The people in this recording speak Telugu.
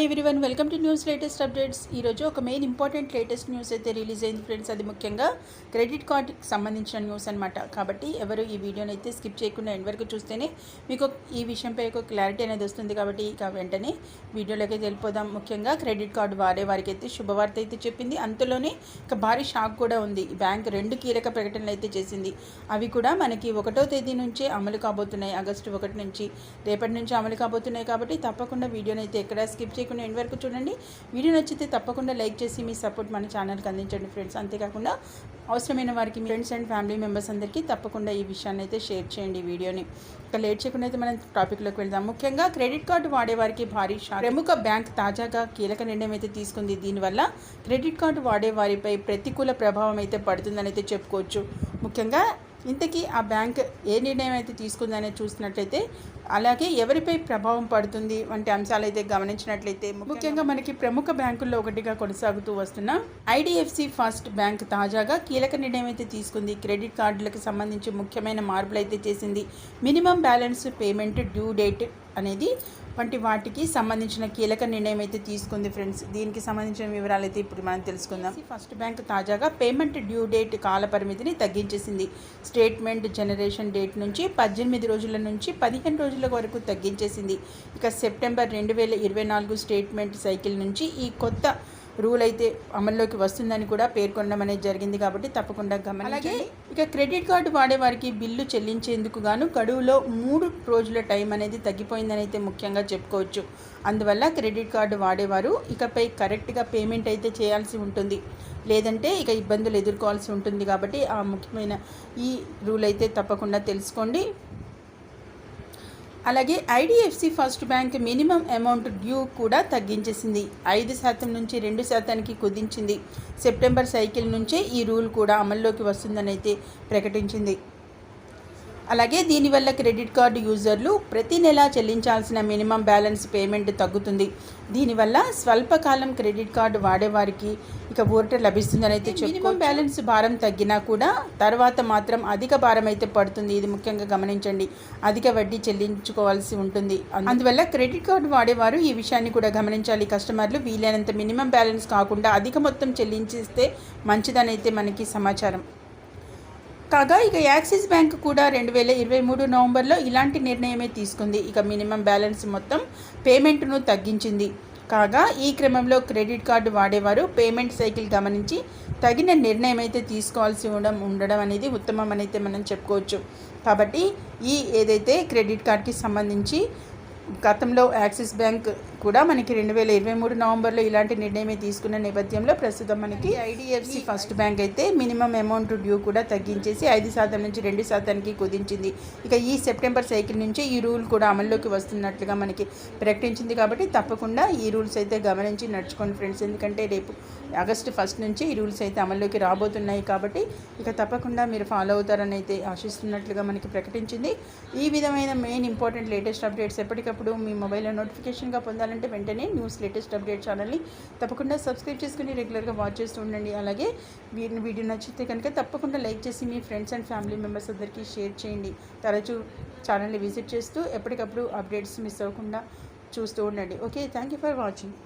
Hi everyone welcome to news latest updates ఈరోజు ఒక మెయిన్ ఇంపార్టెంట్ లేటెస్ట్ న్యూస్ అయితే రిలీజ్ అయింది ఫ్రెండ్స్ అది ముఖ్యంగా క్రెడిట్ కార్డ్కి సంబంధించిన న్యూస్ అనమాట కాబట్టి ఎవరు ఈ వీడియోని అయితే స్కిప్ చేయకుండా ఎండ్ వరకు చూస్తేనే మీకు ఈ విషయంపై ఒక క్లారిటీ అనేది వస్తుంది కాబట్టి ఇక వెంటనే వీడియోలోకి వెళ్ళిపోదాం. ముఖ్యంగా క్రెడిట్ కార్డు వాడే వారికి అయితే శుభవార్త అయితే చెప్పింది. అంతలోనే ఇక భారీ షాక్ కూడా ఉంది. బ్యాంక్ రెండు కీలక ప్రకటనలు అయితే చేసింది. అవి కూడా మనకి ఒకటో తేదీ నుంచే అమలు కాబోతున్నాయి. ఆగస్టు ఒకటి నుంచి రేపటి నుంచి అమలు కాబోతున్నాయి కాబట్టి తప్పకుండా వీడియోని అయితే ఎక్కడ స్కిప్ చేయకుండా ఎండ్ వరకు చూడండి. వీడియో నచ్చితే తప్పకుండా లైక్ చేసి మీ సపోర్ట్ మన ఛానల్కి అందించండి ఫ్రెండ్స్. అంతేకాకుండా అవసరమైన వారికి మీ ఫ్రెండ్స్ అండ్ ఫ్యామిలీ మెంబర్స్ అందరికీ తప్పకుండా ఈ విషయాన్ని అయితే షేర్ చేయండి ఈ వీడియోని. ఇక లేట్ చేయకుండా అయితే మనం టాపిక్లోకి వెళ్దాం. ముఖ్యంగా క్రెడిట్ కార్డు వాడేవారికి భారీ షాక్. ప్రముఖ బ్యాంక్ తాజాగా కీలక నిర్ణయం అయితే తీసుకుంది. దీనివల్ల క్రెడిట్ కార్డు వాడే వారిపై ప్రతికూల ప్రభావం అయితే పడుతుందని అయితే చెప్పుకోవచ్చు. ముఖ్యంగా ఇంతకీ ఆ బ్యాంక్ ఏ నిర్ణయం అయితే తీసుకుందనే చూసినట్లయితే అలాగే ఎవరిపై ప్రభావం పడుతుంది వంటి అంశాలు అయితే గమనించినట్లయితే ముఖ్యంగా మనకి ప్రముఖ బ్యాంకుల్లో ఒకటిగా కొనసాగుతూ వస్తున్న ఐడిఎఫ్సి ఫస్ట్ బ్యాంక్ తాజాగా కీలక నిర్ణయం అయితే తీసుకుంది. క్రెడిట్ కార్డులకు సంబంధించి ముఖ్యమైన మార్పులు అయితే చేసింది. Minimum balance payment due date అనేది వంటి వాటికి సంబంధించిన కీలక నిర్ణయం అయితే తీసుకుంది ఫ్రెండ్స్. దీనికి సంబంధించిన వివరాలు అయితే ఇప్పుడు మనం తెలుసుకుందాం. ఫస్ట్ బ్యాంక్ తాజాగా పేమెంట్ డ్యూ డేట్ కాల పరిమితిని తగ్గించేసింది. స్టేట్మెంట్ జనరేషన్ డేట్ నుంచి పద్దెనిమిది రోజుల నుంచి పదిహేను రోజుల వరకు తగ్గించేసింది. ఇక సెప్టెంబర్ రెండు వేల ఇరవై నాలుగు స్టేట్మెంట్ సైకిల్ నుంచి ఈ కొత్త రూల్ అయితే అమల్లోకి వస్తుందని కూడా పేర్కొనడం అనేది జరిగింది కాబట్టి తప్పకుండా గమని అలాగే ఇక క్రెడిట్ కార్డు వాడేవారికి బిల్లు చెల్లించేందుకు గాను గడువులో మూడు రోజుల టైం అనేది తగ్గిపోయిందని అయితే ముఖ్యంగా చెప్పుకోవచ్చు. అందువల్ల క్రెడిట్ కార్డు వాడేవారు ఇకపై కరెక్ట్గా పేమెంట్ అయితే చేయాల్సి ఉంటుంది. లేదంటే ఇక ఇబ్బందులు ఎదుర్కోవాల్సి ఉంటుంది కాబట్టి ఆ ముఖ్యమైన ఈ రూల్ అయితే తప్పకుండా తెలుసుకోండి. అలాగే IDFC first bank minimum amount due కూడా తగ్గించేసింది. ఐదు శాతం నుంచి రెండు శాతానికి కుదించింది. సెప్టెంబర్ సైకిల్ నుంచే ఈ రూల్ కూడా అమల్లోకి వస్తుందని అయితే ప్రకటించింది. అలాగే దీనివల్ల క్రెడిట్ కార్డు యూజర్లు ప్రతి నెలా చెల్లించాల్సిన మినిమం బ్యాలెన్స్ పేమెంట్ తగ్గుతుంది. దీనివల్ల స్వల్పకాలం క్రెడిట్ కార్డు వాడేవారికి ఇక ఊరట లభిస్తుందని అయితే మినిమం బ్యాలెన్స్ భారం తగ్గినా కూడా తర్వాత మాత్రం అధిక భారం అయితే పడుతుంది. ఇది ముఖ్యంగా గమనించండి. అధిక వడ్డీ చెల్లించుకోవాల్సి ఉంటుంది. అందువల్ల క్రెడిట్ కార్డు వాడేవారు ఈ విషయాన్ని కూడా గమనించాలి. కస్టమర్లు వీలైనంత మినిమం బ్యాలెన్స్ కాకుండా అధిక మొత్తం చెల్లించిస్తే మంచిదని అయితే మనకి సమాచారం. కాగా ఇక యాక్సిస్ బ్యాంక్ కూడా రెండు వేల ఇరవై మూడు నవంబర్లో ఇలాంటి నిర్ణయమే తీసుకుంది. ఇక మినిమం బ్యాలెన్స్ మొత్తం పేమెంట్ను తగ్గించింది. కాగా ఈ క్రమంలో క్రెడిట్ కార్డు వాడేవారు పేమెంట్ సైకిల్ గమనించి తగిన నిర్ణయం అయితే తీసుకోవాల్సి ఉండడం ఉండడం అనేది ఉత్తమం అని అయితే మనం చెప్పుకోవచ్చు. కాబట్టి ఈ ఏదైతే క్రెడిట్ కార్డ్కి సంబంధించి గతంలో యాక్సిస్ బ్యాంక్ కూడా మనకి రెండు వేల ఇరవై మూడు నవంబర్లో ఇలాంటి నిర్ణయమే తీసుకున్న నేపథ్యంలో ప్రస్తుతం మనకి ఐడిఎఫ్సి ఫస్ట్ బ్యాంక్ అయితే మినిమం అమౌంట్ డ్యూ కూడా తగ్గించేసి ఐదు శాతం నుంచి రెండు శాతానికి కుదించింది. ఇక ఈ సెప్టెంబర్ సైకిల్ నుంచి ఈ రూల్ కూడా అమల్లోకి వస్తున్నట్లుగా మనకి ప్రకటించింది కాబట్టి తప్పకుండా ఈ రూల్స్ అయితే గమనించి నడుచుకోండి ఫ్రెండ్స్. ఎందుకంటే రేపు ఆగస్టు ఫస్ట్ నుంచి ఈ రూల్స్ అయితే అమల్లోకి రాబోతున్నాయి కాబట్టి ఇక తప్పకుండా మీరు ఫాలో అవుతారని అయితే ఆశిస్తున్నట్లుగా మనకి ప్రకటించింది. ఈ విధమైన మెయిన్ ఇంపార్టెంట్ లేటెస్ట్ అప్డేట్స్ ఎప్పటికప్పుడు మీ మొబైల్లో నోటిఫికేషన్గా పొందాలంటే వెంటనే న్యూస్ లేటెస్ట్ అప్డేట్ ఛానల్ని తప్పకుండా సబ్స్క్రైబ్ చేసుకుని రెగ్యులర్గా వాచ్ చేస్తూ ఉండండి. అలాగే వీడిని వీడియో నచ్చితే కనుక తప్పకుండా లైక్ చేసి మీ ఫ్రెండ్స్ అండ్ ఫ్యామిలీ మెంబర్స్ అందరికీ షేర్ చేయండి. తరచూ ఛానల్ని విజిట్ చేస్తూ ఎప్పటికప్పుడు అప్డేట్స్ మిస్ అవ్వకుండా చూస్తూ ఉండండి. Okay thank you for watching